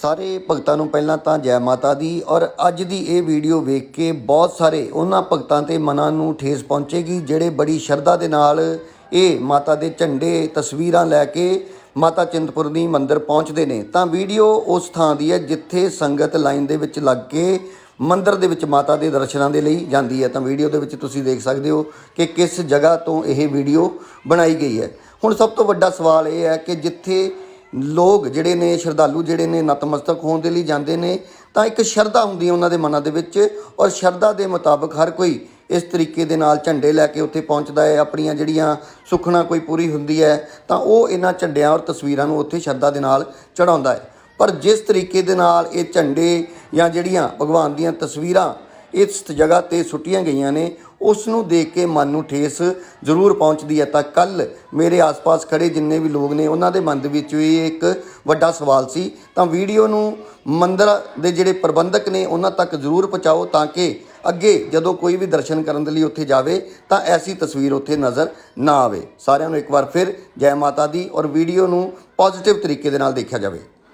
ਸਾਰੇ ਭਗਤਾਂ ਨੂੰ ਪਹਿਲਾਂ ਤਾਂ ਜੈ ਮਾਤਾ ਦੀ ਔਰ ਅੱਜ ਦੀ ਇਹ ਵੀਡੀਓ ਵੇਖ ਕੇ ਬਹੁਤ ਸਾਰੇ ਉਹਨਾਂ ਭਗਤਾਂ ਤੇ ਮਨਾਂ ਨੂੰ ਠੇਸ ਪਹੁੰਚੇਗੀ, ਜਿਹੜੇ ਬੜੀ ਸ਼ਰਧਾ ਦੇ ਨਾਲ ਇਹ ਮਾਤਾ ਦੇ ਝੰਡੇ, ਤਸਵੀਰਾਂ ਲੈ ਕੇ ਮਾਤਾ ਚਿੰਤਪੁਰਨੀ ਮੰਦਿਰ ਪਹੁੰਚਦੇ ਨੇ। ਤਾਂ ਵੀਡੀਓ ਉਸ ਥਾਂ ਦੀ ਹੈ ਜਿੱਥੇ ਸੰਗਤ ਲਾਈਨ ਦੇ ਵਿੱਚ ਲੱਗ ਕੇ ਮੰਦਿਰ ਦੇ ਵਿੱਚ ਮਾਤਾ ਦੇ ਦਰਸ਼ਨਾਂ ਦੇ ਲਈ ਜਾਂਦੀ ਹੈ। ਤਾਂ ਵੀਡੀਓ ਦੇ ਵਿੱਚ ਤੁਸੀਂ ਦੇਖ ਸਕਦੇ ਹੋ ਕਿ ਕਿਸ ਜਗ੍ਹਾ ਤੋਂ ਇਹ ਵੀਡੀਓ ਬਣਾਈ ਗਈ ਹੈ। ਹੁਣ ਸਭ ਤੋਂ ਵੱਡਾ ਸਵਾਲ ਇਹ ਹੈ ਕਿ ਜਿੱਥੇ ਲੋਕ ਜਿਹੜੇ ਨੇ, ਸ਼ਰਧਾਲੂ ਜਿਹੜੇ ਨੇ ਨਤਮਸਤਕ ਹੋਣ ਦੇ ਲਈ ਜਾਂਦੇ ਨੇ, ਤਾਂ ਇੱਕ ਸ਼ਰਧਾ ਹੁੰਦੀ ਹੈ ਉਹਨਾਂ ਦੇ ਮਨਾਂ ਦੇ ਵਿੱਚ ਔਰ ਸ਼ਰਧਾ ਦੇ ਮੁਤਾਬਕ ਹਰ ਕੋਈ ਇਸ ਤਰੀਕੇ ਦੇ ਨਾਲ ਝੰਡੇ ਲੈ ਕੇ ਉੱਥੇ ਪਹੁੰਚਦਾ ਹੈ। ਆਪਣੀਆਂ ਜਿਹੜੀਆਂ ਸੁਖਣਾ ਕੋਈ ਪੂਰੀ ਹੁੰਦੀ ਹੈ, ਤਾਂ ਉਹ ਇਹਨਾਂ ਝੰਡਿਆਂ ਔਰ ਤਸਵੀਰਾਂ ਨੂੰ ਉੱਥੇ ਸ਼ਰਧਾ ਦੇ ਨਾਲ ਚੜਾਉਂਦਾ ਹੈ। ਪਰ ਜਿਸ ਤਰੀਕੇ ਦੇ ਨਾਲ ਇਹ ਝੰਡੇ ਜਾਂ ਜਿਹੜੀਆਂ ਭਗਵਾਨ ਦੀਆਂ ਤਸਵੀਰਾਂ ਇਸ ਜਗ੍ਹਾ ਤੇ ਸੁੱਟੀਆਂ ਗਈਆਂ ਨੇ, ਉਸ ਨੂੰ ਦੇਖ ਕੇ ਮਨ ਨੂੰ ਠੇਸ ਜ਼ਰੂਰ ਪਹੁੰਚਦੀ ਹੈ। ਤਾਂ ਕੱਲ ਮੇਰੇ ਆਸ-ਪਾਸ ਖੜੇ ਜਿੰਨੇ ਵੀ ਲੋਕ ਨੇ, ਉਹਨਾਂ ਦੇ ਮਨ ਦੇ ਵਿੱਚ ਵੀ ਇੱਕ ਵੱਡਾ ਸਵਾਲ ਸੀ। ਤਾਂ ਵੀਡੀਓ ਨੂੰ ਮੰਦਿਰ ਦੇ ਜਿਹੜੇ ਪ੍ਰਬੰਧਕ ਨੇ, ਉਹਨਾਂ ਤੱਕ ਜ਼ਰੂਰ ਪਹੁੰਚਾਓ ਤਾਂ ਕਿ ਅੱਗੇ ਜਦੋਂ ਕੋਈ ਵੀ ਦਰਸ਼ਨ ਕਰਨ ਦੇ ਲਈ ਉੱਥੇ ਜਾਵੇ, ਤਾਂ ਐਸੀ ਤਸਵੀਰ ਉੱਥੇ ਨਜ਼ਰ ਨਾ ਆਵੇ। ਸਾਰਿਆਂ ਨੂੰ ਇੱਕ ਵਾਰ ਫਿਰ ਜੈ ਮਾਤਾ ਦੀ ਔਰ ਵੀਡੀਓ ਨੂੰ ਪੋਜ਼ਿਟਿਵ ਤਰੀਕੇ ਦੇ ਨਾਲ ਦੇਖਿਆ ਜਾਵੇ।